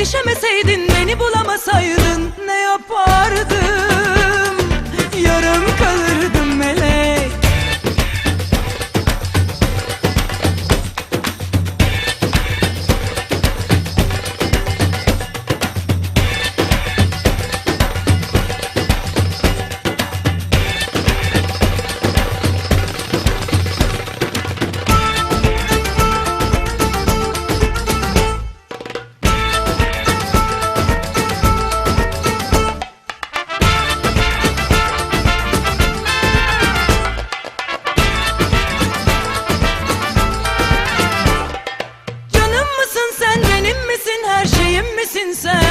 yetişemeseydin Beni bulamasaydın ne yapardım Canım